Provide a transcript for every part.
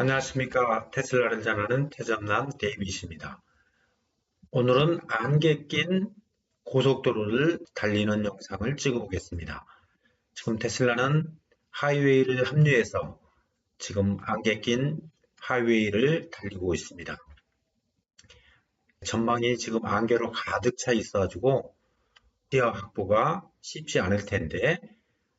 안녕하십니까 테슬라를 전하는 태점남 데이빗입니다. 오늘은 안개 낀 고속도로를 달리는 영상을 찍어 보겠습니다. 지금 테슬라는 하이웨이를 합류해서 지금 안개 낀 하이웨이를 달리고 있습니다. 전방이 지금 안개로 가득 차 있어 가지고 시야 확보가 쉽지 않을 텐데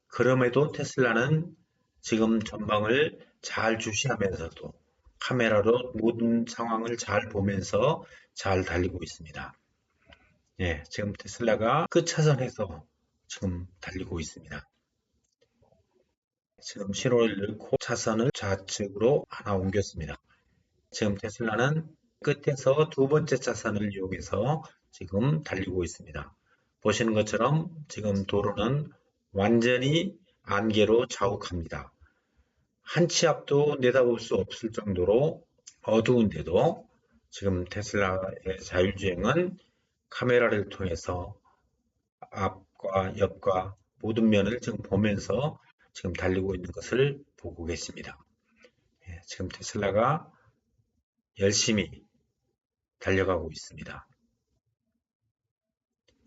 그럼에도 테슬라는 지금 전방을 잘 주시하면서도 카메라로 모든 상황을 잘 보면서 잘 달리고 있습니다. 예, 지금 테슬라가 끝 차선에서 지금 달리고 있습니다. 지금 신호를 넣고 차선을 좌측으로 하나 옮겼습니다. 지금 테슬라는 끝에서 두 번째 차선을 이용해서 지금 달리고 있습니다. 보시는 것처럼 지금 도로는 완전히 안개로 자욱합니다. 한 치 앞도 내다볼 수 없을 정도로 어두운데도 지금 테슬라의 자율주행은 카메라를 통해서 앞과 옆과 모든 면을 지금 보면서 지금 달리고 있는 것을 보고 계십니다. 예, 지금 테슬라가 열심히 달려가고 있습니다.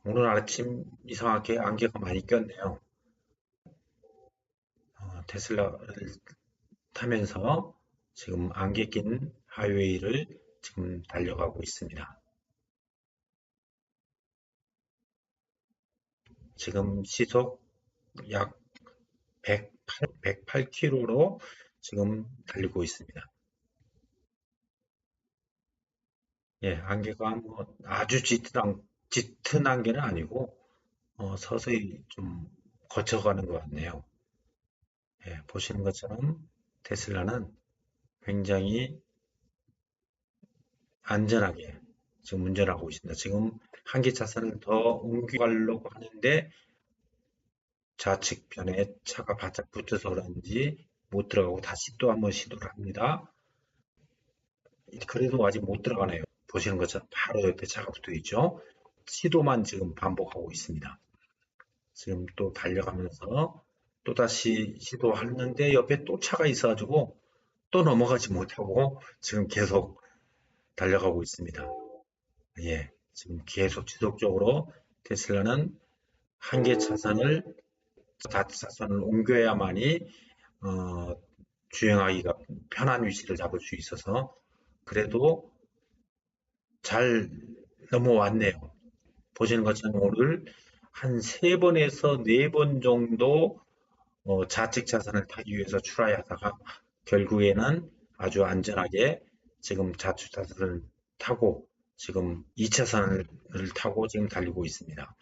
오늘 아침 이상하게 안개가 많이 꼈네요. 어, 테슬라를 타면서 지금 안개 낀 하이웨이를 지금 달려가고 있습니다. 지금 시속 약 108, 108km로 지금 달리고 있습니다. 예, 안개가 뭐 아주 짙은, 짙은 안개는 아니고 어, 서서히 좀 거쳐가는 것 같네요. 예, 보시는 것처럼 테슬라는 굉장히 안전하게 지금 운전하고 있습니다. 지금 한개 차선을 더 옮겨가려고 하는데 좌측편에 차가 바짝 붙어서 그런지 못 들어가고 다시 또 한번 시도를 합니다. 그래도 아직 못 들어가네요. 보시는 것처럼 바로 옆에 차가 붙어 있죠. 시도만 지금 반복하고 있습니다. 지금 또 달려가면서 또 다시 시도하는데 옆에 또 차가 있어가지고 또 넘어가지 못하고 지금 계속 달려가고 있습니다. 예, 지금 계속 지속적으로 테슬라는 한 개 차선을 다트 차선을 옮겨야만이 어, 주행하기가 편한 위치를 잡을 수 있어서 그래도 잘 넘어왔네요. 보시는 것처럼 오늘 한 세 번에서 네 번 정도 어, 좌측 차선을 타기 위해서 출하하다가 결국에는 아주 안전하게 지금 좌측 차선을 타고 지금 2차선을 타고 지금 달리고 있습니다.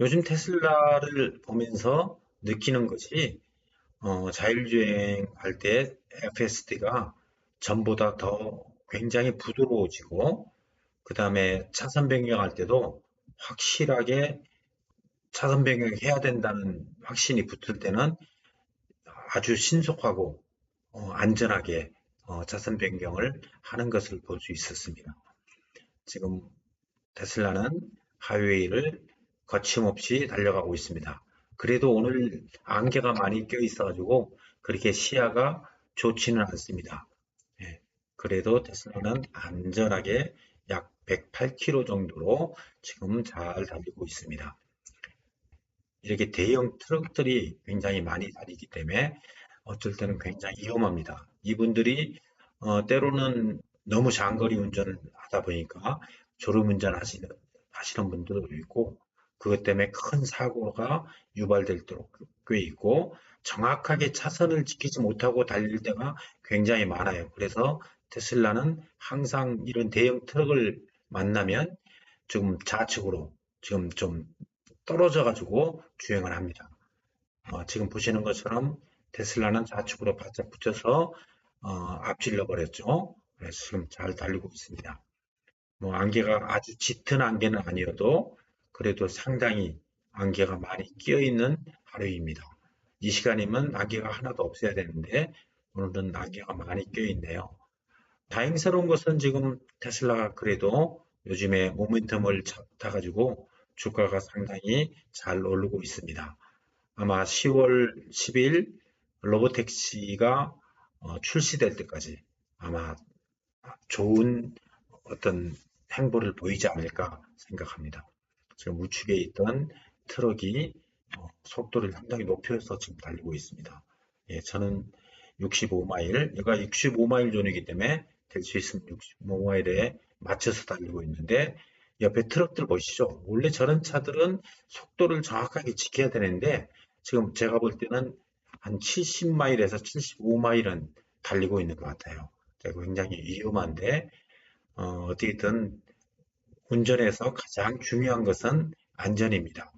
요즘 테슬라를 보면서 느끼는 것이 어, 자율주행 할 때 FSD가 전보다 더 굉장히 부드러워지고 그 다음에 차선 변경할 때도 확실하게 차선 변경해야 된다는 확신이 붙을 때는 아주 신속하고 어, 안전하게 어, 차선 변경을 하는 것을 볼 수 있었습니다. 지금 테슬라는 하이웨이를 거침없이 달려가고 있습니다. 그래도 오늘 안개가 많이 껴 있어 가지고 그렇게 시야가 좋지는 않습니다. 예, 그래도 테슬라는 안전하게 약 108km 정도로 지금 잘 달리고 있습니다. 이렇게 대형 트럭들이 굉장히 많이 다니기 때문에 어쩔 때는 굉장히 위험합니다. 이분들이 어, 때로는 너무 장거리 운전을 하다 보니까 졸음 운전 하시는, 하시는 분들도 있고 그것 때문에 큰 사고가 유발될 때도 꽤 있고 정확하게 차선을 지키지 못하고 달릴 때가 굉장히 많아요. 그래서 테슬라는 항상 이런 대형 트럭을 만나면 지금 좌측으로 지금 좀 떨어져 가지고 주행을 합니다. 어, 지금 보시는 것처럼 테슬라는 좌측으로 바짝 붙여서 어, 앞질러 버렸죠. 그래서 지금 잘 달리고 있습니다. 뭐 안개가 아주 짙은 안개는 아니어도 그래도 상당히 안개가 많이 끼어 있는 하루입니다. 이 시간이면 안개가 하나도 없어야 되는데 오늘은 안개가 많이 끼어 있네요. 다행스러운 것은 지금 테슬라가 그래도 요즘에 모멘텀을 타가지고 주가가 상당히 잘 오르고 있습니다. 아마 10월 10일 로보택시가 어, 출시될 때까지 아마 좋은 어떤 행보를 보이지 않을까 생각합니다. 지금 우측에 있던 트럭이 어, 속도를 상당히 높여서 지금 달리고 있습니다. 예, 저는 65마일, 얘가 65마일 존이기 때문에 될 수 있으면 65마일에 맞춰서 달리고 있는데 옆에 트럭들 보시죠. 원래 저런 차들은 속도를 정확하게 지켜야 되는데 지금 제가 볼 때는 한 70마일에서 75마일은 달리고 있는 것 같아요. 굉장히 위험한데 어, 어떻게든 운전에서 가장 중요한 것은 안전입니다.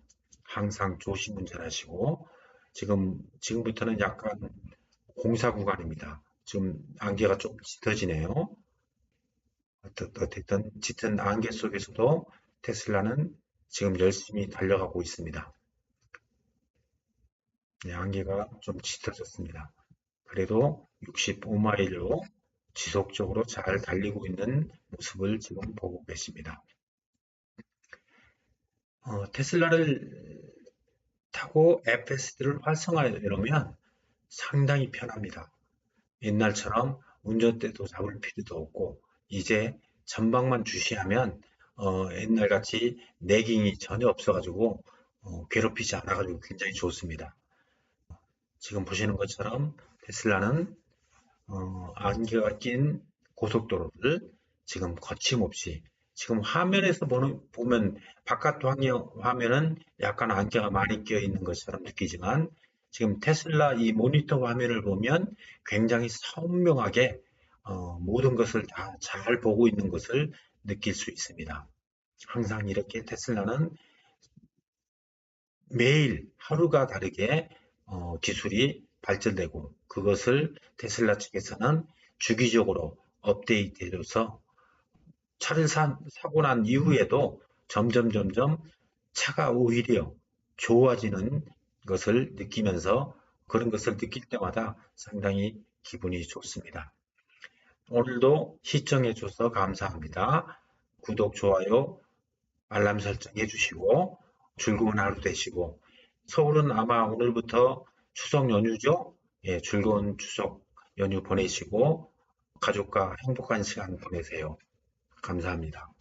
항상 조심 운전하시고 지금 지금부터는 약간 공사 구간입니다. 지금 안개가 좀 짙어지네요. 어쨌든 짙은 안개 속에서도 테슬라는 지금 열심히 달려가고 있습니다. 네, 안개가 좀 짙어졌습니다. 그래도 65마일로 지속적으로 잘 달리고 있는 모습을 지금 보고 계십니다. 어, 테슬라를 타고 FSD를 활성화하려면 상당히 편합니다. 옛날처럼 운전대도 잡을 필요도 없고 이제 전방만 주시하면 어, 옛날같이 내깅이 전혀 없어가지고 어, 괴롭히지 않아가지고 굉장히 좋습니다. 지금 보시는 것처럼 테슬라는 어, 안개가 낀 고속도로를 지금 거침없이 지금 화면에서 보는, 보면 바깥 화면은 약간 안개가 많이 껴 있는 것처럼 느끼지만 지금 테슬라 이 모니터 화면을 보면 굉장히 선명하게 어, 모든 것을 다 잘 보고 있는 것을 느낄 수 있습니다. 항상 이렇게 테슬라는 매일 하루가 다르게 어, 기술이 발전되고 그것을 테슬라 측에서는 주기적으로 업데이트해서 차를 사, 사고 난 이후에도 점점 점점 차가 오히려 좋아지는 것을 느끼면서 그런 것을 느낄 때마다 상당히 기분이 좋습니다. 오늘도 시청해 주셔서 감사합니다. 구독, 좋아요, 알람 설정해 주시고 즐거운 하루 되시고 서울은 아마 오늘부터 추석 연휴죠. 예, 즐거운 추석 연휴 보내시고 가족과 행복한 시간 보내세요. 감사합니다.